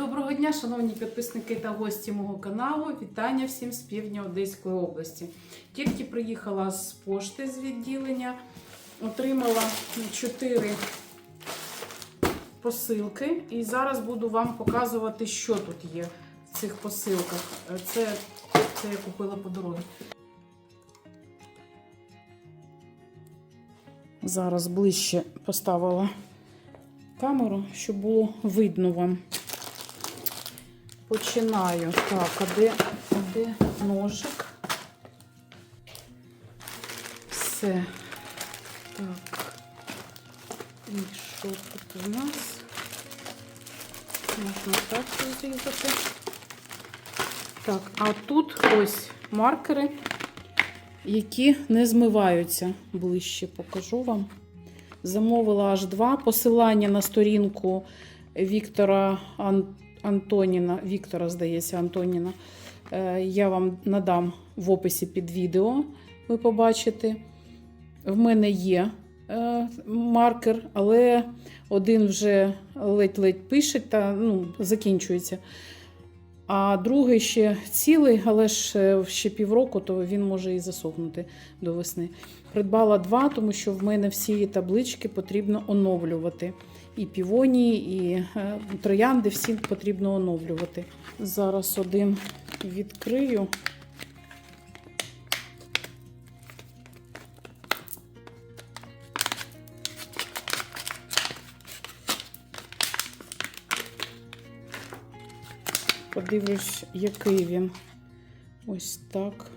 Доброго дня, шановні підписники та гості мого каналу. Вітання всім з півдня Одеської області. Тільки приїхала з пошти з відділення, отримала 4 посилки. І зараз буду вам показувати, що тут є в цих посилках. Це, це я купила по дорозі. Зараз ближче поставила камеру, щоб було видно вам. Починаю. Так, а де, а де ножик? Все. Так. І що тут у нас? Можна так розрізати. Так, а тут ось маркери, які не змиваються. Ближче покажу вам. Замовила аж два. Посилання на сторінку Віктора Ан... Антоніна. Віктора, здається, Антоніна. Е, Я вам надам в описі під відео, ви побачите. В мене є е, маркер, але один вже ледь-ледь пише та ну, закінчується. А другий ще цілий, але ж е, ще півроку, то він може і засохнути до весни. Придбала два, тому що в мене всі таблички потрібно оновлювати. І півонії, і е, троянди всі потрібно оновлювати. Зараз один відкрию. Подивлюсь, який він. Ось так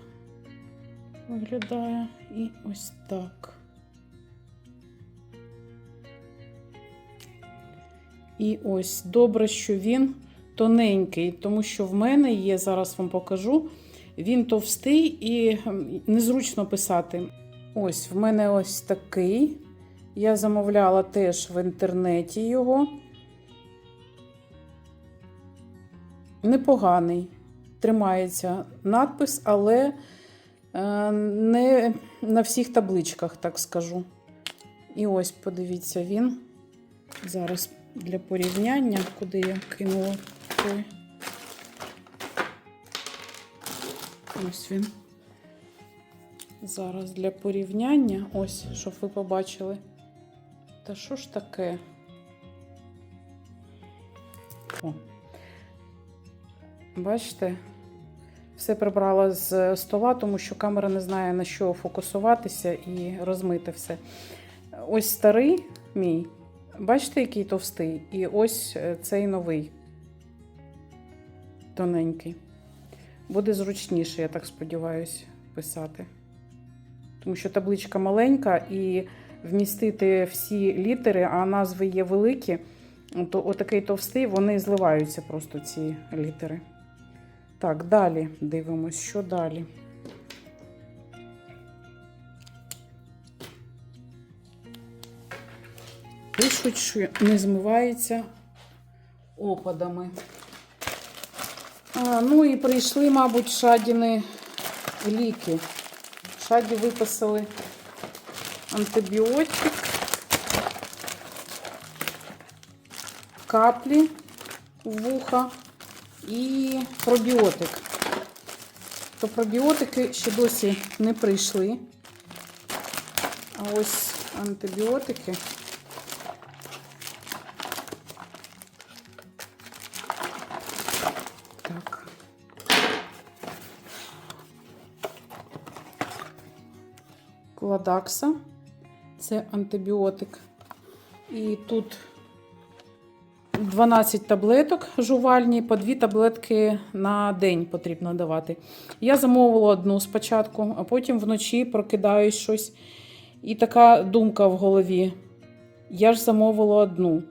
виглядає. І ось так. І ось добре, що він тоненький, тому що в мене є, зараз вам покажу. Він товстий і незручно писати. Ось, в мене ось такий. Я замовляла теж в інтернеті його. Непоганий. Тримається надпис, але е, не на всіх табличках, так скажу. І ось, подивіться, він. Зараз для порівняння, куди я кинула той. Ось він. Зараз для порівняння, ось, щоб ви побачили. Та що ж таке? О. Бачите? Все прибрала з стола, тому що камера не знає на що фокусуватися і розмити все. Ось старий мій. Бачите, який товстий? І ось е, цей новий тоненький. Буде зручніше, я так сподіваюся, писати. Тому що табличка маленька і вмістити всі літери, а назви є великі, то отакий товстий, вони зливаються просто ці літери. Так, далі дивимось, що далі. Пишуть, що не змивається опадами. А, ну і прийшли, мабуть, шадіни ліки. Шаді виписали антибіотик, каплі вуха і пробіотик. То пробіотики ще досі не прийшли. А ось антибіотики. Кладакса. Це антибіотик. І тут 12 таблеток жувальні, по 2 таблетки на день потрібно давати. Я замовила одну спочатку, а потім вночі прокидаюсь щось. І така думка в голові. Я ж замовила одну.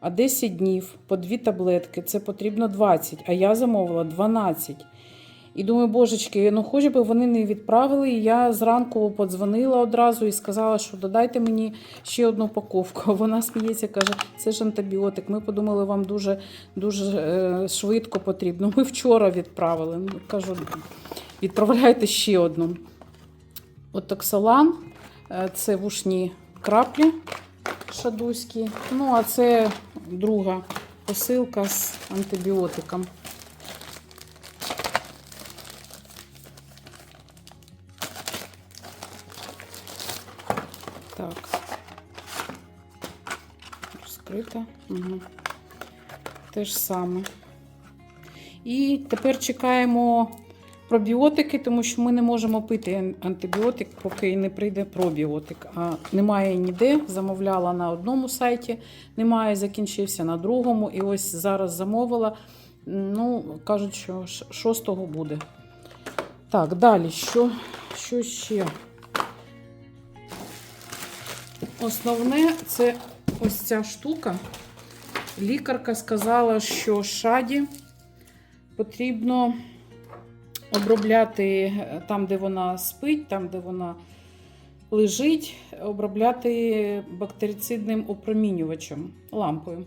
А 10 днів по 2 таблетки це потрібно 20, а я замовила 12. І думаю, божечки, ну хоч би вони не відправили. І я зранку подзвонила одразу і сказала, що додайте мені ще одну упаковку. Вона сміється, каже, це ж антибіотик. Ми подумали, вам дуже дуже е, швидко потрібно. Ми вчора відправили. Ну, Кажу, відправляйте ще одну. Отоксалан, е, це вушні краплі шадуські. Ну, а це друга посилка з антибіотиком. Розкрита. Угу. Те ж саме. І тепер чекаємо пробіотики, тому що ми не можемо пити антибіотик, поки не прийде пробіотик. А немає ніде. Замовляла на одному сайті, немає, закінчився на другому. І ось зараз замовила. Ну, кажуть, що 6-го буде. Так, далі, що, що ще? Основне це ось ця штука. Лікарка сказала, що шаді потрібно обробляти там, де вона спить, там, де вона лежить, обробляти бактерицидним опромінювачем, лампою.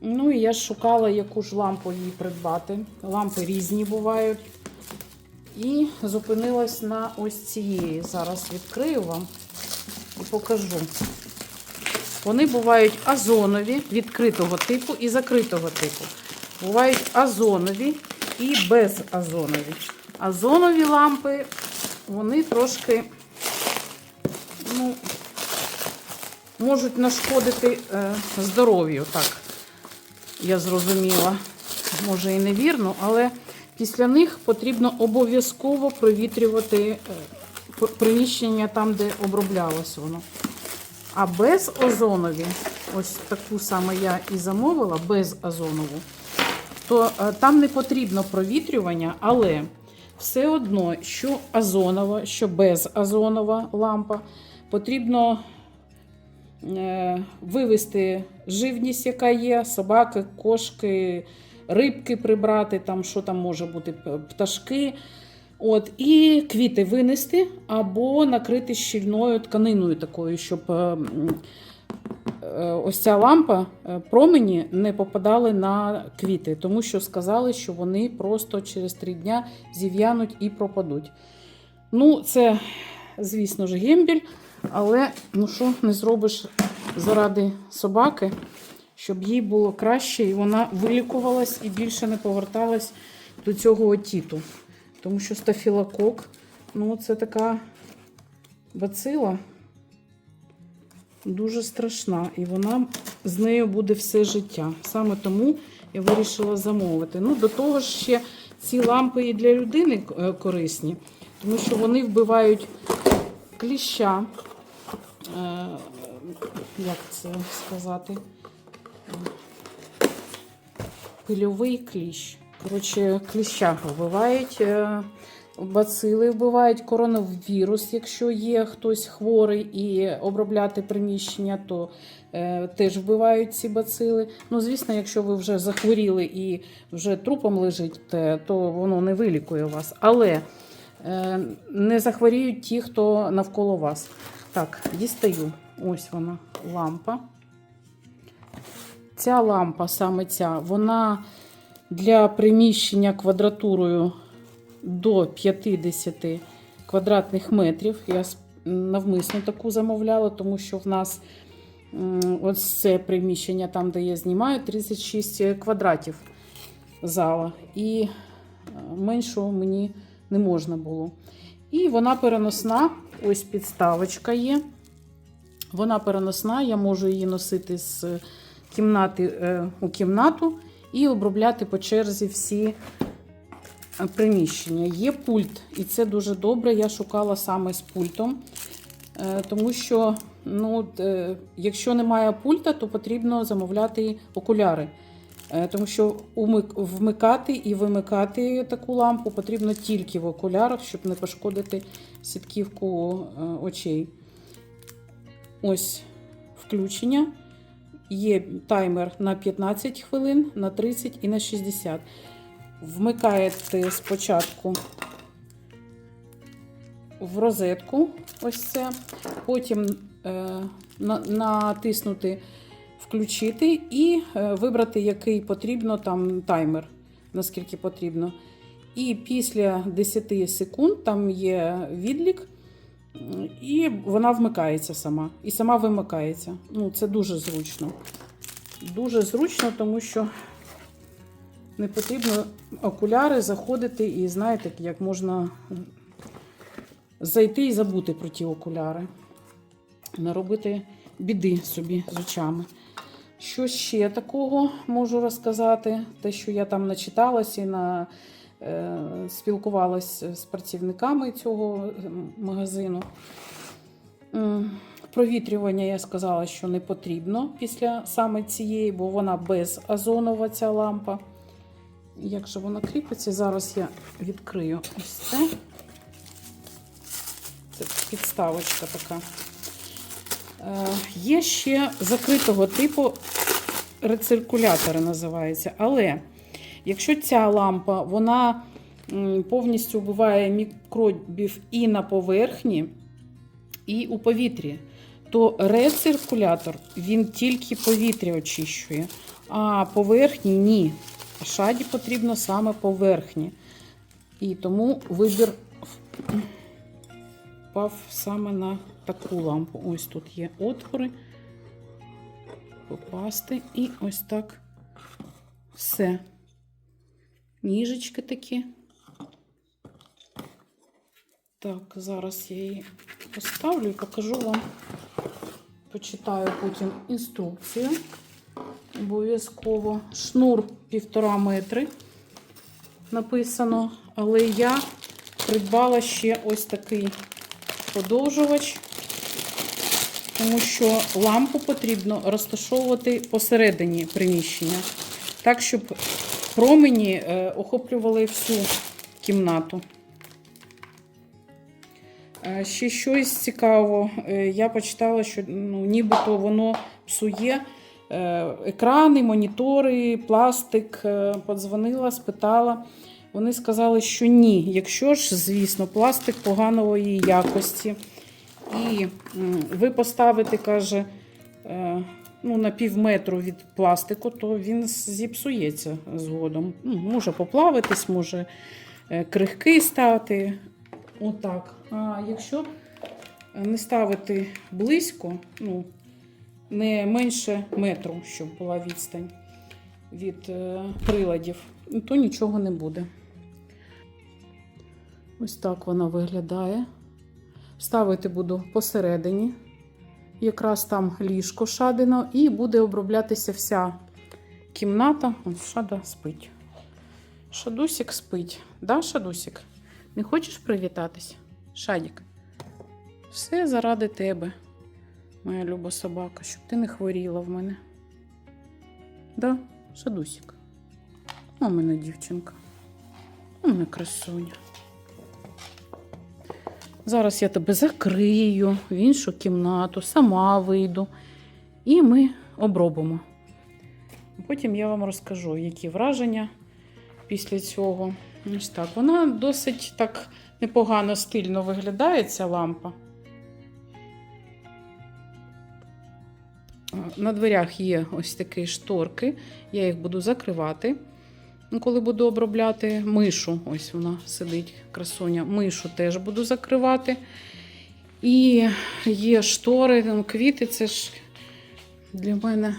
Ну і я шукала, яку ж лампу їй придбати. Лампи різні бувають. І зупинилась на ось цієї. Зараз відкрию вам і покажу. Вони бувають азонові відкритого типу і закритого типу. Бувають азонові і безазонові. Азонові лампи, вони трошки ну, можуть нашкодити е, здоров'ю, так, я зрозуміла. Може і невірно, але після них потрібно обов'язково провітрювати е, приміщення там, де оброблялось воно. А безозонові, ось таку саме я і замовила, безозонову, то е, там не потрібно провітрювання, але все одно, що озонова, що безозонова лампа, потрібно е, вивести живність, яка є, собаки, кошки, рибки прибрати, там, що там може бути, пташки. От, і квіти винести або накрити щільною тканиною такою, щоб е, е, ось ця лампа, е, промені не попадали на квіти, тому що сказали, що вони просто через три дня зів'януть і пропадуть. Ну, це, звісно ж, гембіль, але ну що не зробиш заради собаки, щоб їй було краще, і вона вилікувалась і більше не поверталась до цього отіту. Тому що стафілокок, ну, це така бацила дуже страшна. І вона з нею буде все життя. Саме тому я вирішила замовити. Ну, до того ж, ще ці лампи і для людини е, корисні, тому що вони вбивають кліща. Е, Як це сказати? Пильовий кліщ. Коротше, кліща вбивають, е, бацили вбивають коронавірус, якщо є хтось хворий і обробляти приміщення, то е, теж вбивають ці бацили. Ну, звісно, якщо ви вже захворіли і вже трупом лежите, то воно не вилікує вас. Але е, не захворіють ті, хто навколо вас. Так, дістаю. Ось вона лампа. Ця лампа, саме ця, вона для приміщення квадратурою до 50 квадратних метрів. Я навмисно таку замовляла, тому що в нас ось це приміщення, там, де я знімаю, 36 квадратів зала. І е, меншу мені не можна було. І вона переносна, ось підставочка є. Вона переносна, я можу її носити з кімнати е, у кімнату і обробляти по черзі всі е, приміщення. Є пульт, і це дуже добре. Я шукала саме з пультом, е, тому що ну, е, якщо немає пульта, то потрібно замовляти окуляри. Тому що вмикати і вимикати таку лампу потрібно тільки в окулярах, щоб не пошкодити сітківку очей. Ось включення. Є таймер на 15 хвилин, на 30 і на 60. Вмикаєте спочатку в розетку, ось це, потім е, натиснути включити і е, вибрати, який потрібно там таймер, наскільки потрібно. І після 10 секунд там є відлік, і вона вмикається сама. І сама вимикається. Ну, це дуже зручно. Дуже зручно, тому що не потрібно окуляри заходити і знаєте, як можна зайти і забути про ті окуляри. Наробити біди собі з очами. Що ще такого можу розказати? Те, що я там начиталась і на, е, спілкувалась з працівниками цього магазину. Провітрювання я сказала, що не потрібно після саме цієї, бо вона безозонова ця лампа. Як же вона кріпиться? Зараз я відкрию ось це. Це підставочка така. Е, Є ще закритого типу рециркулятори називається. Але якщо ця лампа вона повністю вбиває мікробів і на поверхні, і у повітрі, то рециркулятор він тільки повітря очищує, а поверхні ні. Шаді потрібно саме поверхні. І тому вибір впав саме на таку лампу. Ось тут є отвори. Попасти. І ось так все. Ніжечки такі. Так, зараз я її поставлю і покажу вам. Почитаю потім інструкцію. Обов'язково. Шнур півтора метри написано, але я придбала ще ось такий подовжувач, тому що лампу потрібно розташовувати посередині приміщення, так, щоб промені е, охоплювали всю кімнату. Е, Ще щось цікавого. Е, Я почитала, що ну, нібито воно псує екрани, монітори, пластик. Подзвонила, спитала. Вони сказали, що ні. Якщо ж, звісно, пластик поганої якості, і ви поставите, каже, ну, на пів метру від пластику, то він зіпсується згодом. Ну, може поплавитись, може е, крихкий стати. Отак. А якщо не ставити близько, ну, не менше метру, щоб була відстань від е, приладів, то нічого не буде. Ось так вона виглядає. Ставити буду посередині. Якраз там ліжко шадино, і буде оброблятися вся кімната. Ось шада спить. Шадусик спить. Да, Шадусик? Не хочеш привітатись? Шадік? Все заради тебе, моя люба собака, щоб ти не хворіла в мене. Да, Шадусик? О, мене дівчинка. О, мене красуня. Зараз я тебе закрию в іншу кімнату, сама вийду. І ми обробимо. Потім я вам розкажу, які враження після цього. Ось так. Вона досить так непогано стильно виглядає, ця лампа. На дверях є ось такі шторки, я їх буду закривати. Ну, Коли буду обробляти мишу, ось вона сидить, красуня, мишу теж буду закривати. І є штори, там квіти, це ж для мене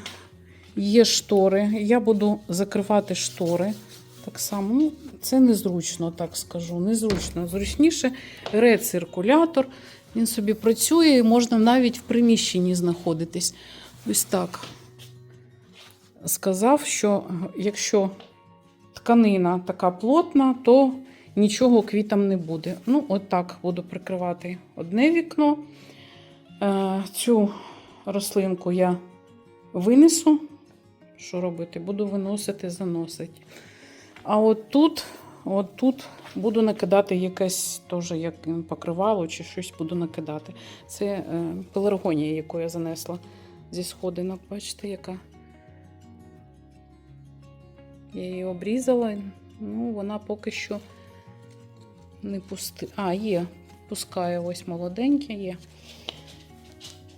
є штори. Я буду закривати штори. Так само, ну, це незручно, так скажу. Незручно. Зручніше рециркулятор. Він собі працює і можна навіть в приміщенні знаходитись. Ось так. Сказав, що якщо тканина така плотна, то нічого квітам не буде. Ну, от так буду прикривати одне вікно. Е, Цю рослинку я винесу. Що робити? Буду виносити, заносити. А от тут, от тут буду накидати якесь теж як покривало чи щось буду накидати. Це е, пеларгонія, яку я занесла зі сходинок. Бачите, яка. Я її обрізала, ну, вона поки що не пусти. А, є, пускає ось молоденьке є.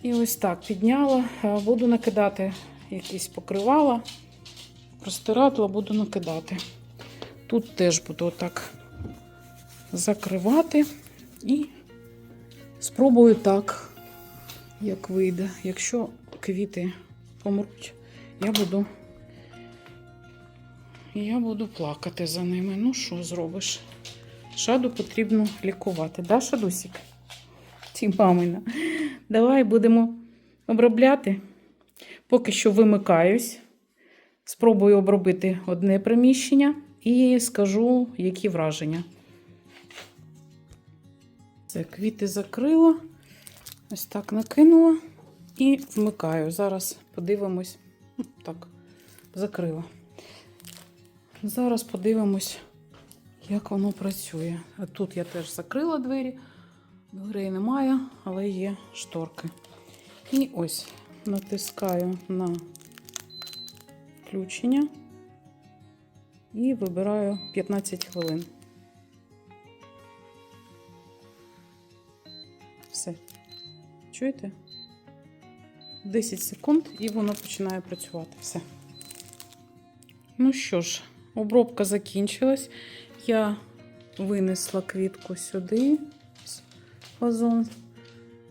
І ось так підняла. Е, Буду накидати якісь покривала, простирадла буду накидати. Тут теж буду отак закривати і спробую так, як вийде. Якщо квіти помруть, я буду. Я буду плакати за ними. Ну, що зробиш? Шаду потрібно лікувати. Да, Шадусік? Ті мамина. Давай будемо обробляти. Поки що вимикаюсь. Спробую обробити одне приміщення і скажу, які враження. Це квіти закрила. Ось так накинула і вмикаю. Зараз подивимось. Так, закрила. Зараз подивимось, як воно працює. А тут я теж закрила двері. Дверей немає, але є шторки. І ось натискаю на включення і вибираю 15 хвилин. Все. Чуєте? 10 секунд і воно починає працювати. Все. Ну що ж, обробка закінчилась. Я винесла квітку сюди, вазон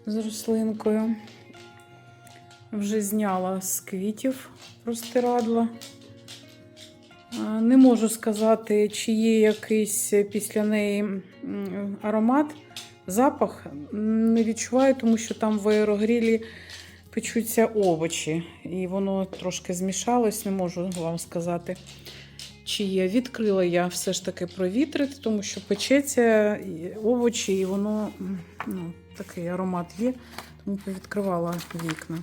з рослинкою. Вже зняла з квітів простирадла. Не можу сказати, чи є якийсь після неї аромат. Запах не відчуваю, тому що там в аерогрілі печуться овочі, і воно трошки змішалось, не можу вам сказати, чи є. Відкрила я все ж таки провітрити, тому що печеться овочі, і воно ну, такий аромат є, тому відкривала вікна.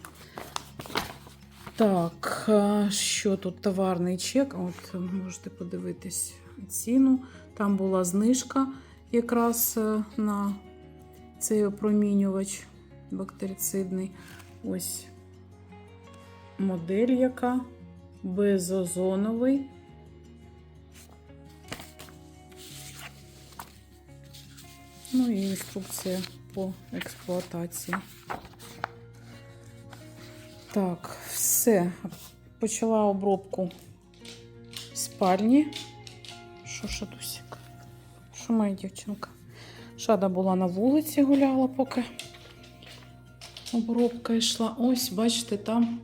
Так, що тут товарний чек? От можете подивитись ціну. Там була знижка якраз е, на цей опромінювач бактерицидний. Ось модель яка безозоновий. Ну і інструкція по експлуатації. Так, все. Почала обробку спальні. Що шадусик? Що моя дівчинка? Шада була на вулиці, гуляла, поки обробка йшла. Ось, бачите, там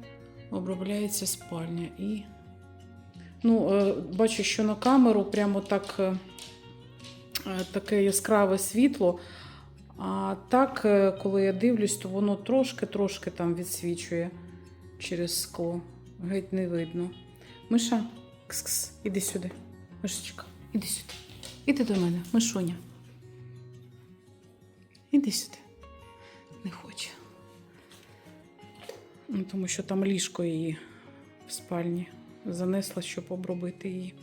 обробляється спальня. І, ну, е, бачу, що на камеру прямо так е, таке яскраве світло. А так, е, коли я дивлюсь, то воно трошки-трошки там відсвічує через скло. Геть не видно. Миша, кс-кс, іди сюди. Мишечка, іди сюди. Іди до мене, Мишуня. Іди сюди. Не хоче. Ну, Тому що там ліжко її в спальні занесла, щоб обробити її.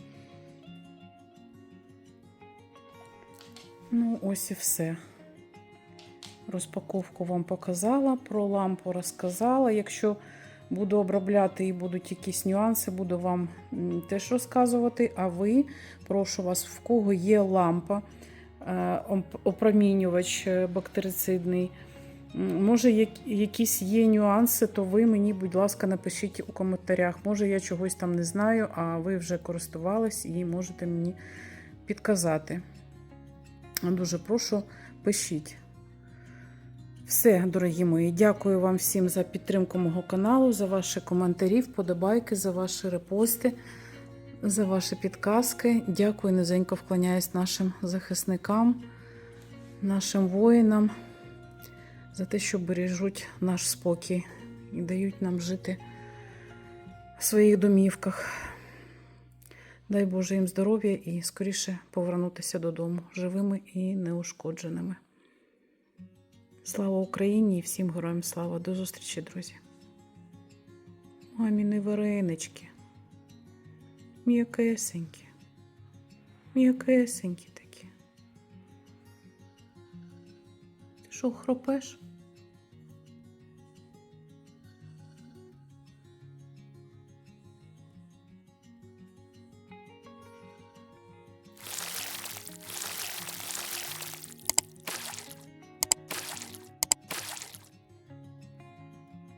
Ну, ось і все. Розпаковку вам показала, про лампу розказала. Якщо буду обробляти і будуть якісь нюанси, буду вам теж розказувати. А ви, прошу вас, в кого є лампа, е, опромінювач е, бактерицидний. Може, якісь є нюанси, то ви мені, будь ласка, напишіть у коментарях. Може, я чогось там не знаю, а ви вже користувались і можете мені підказати. Дуже прошу, пишіть. Все, дорогі мої, дякую вам всім за підтримку мого каналу, за ваші коментарі, вподобайки, за ваші репости, за ваші підказки. Дякую, низенько вклоняюсь нашим захисникам, нашим воїнам за те, що бережуть наш спокій і дають нам жити в своїх домівках. Дай Боже їм здоров'я і скоріше повернутися додому живими і неушкодженими. Слава Україні і всім героям слава. До зустрічі, друзі. Маміни варенички. М'якесенькі. М'якесенькі такі. Ти що, хропеш?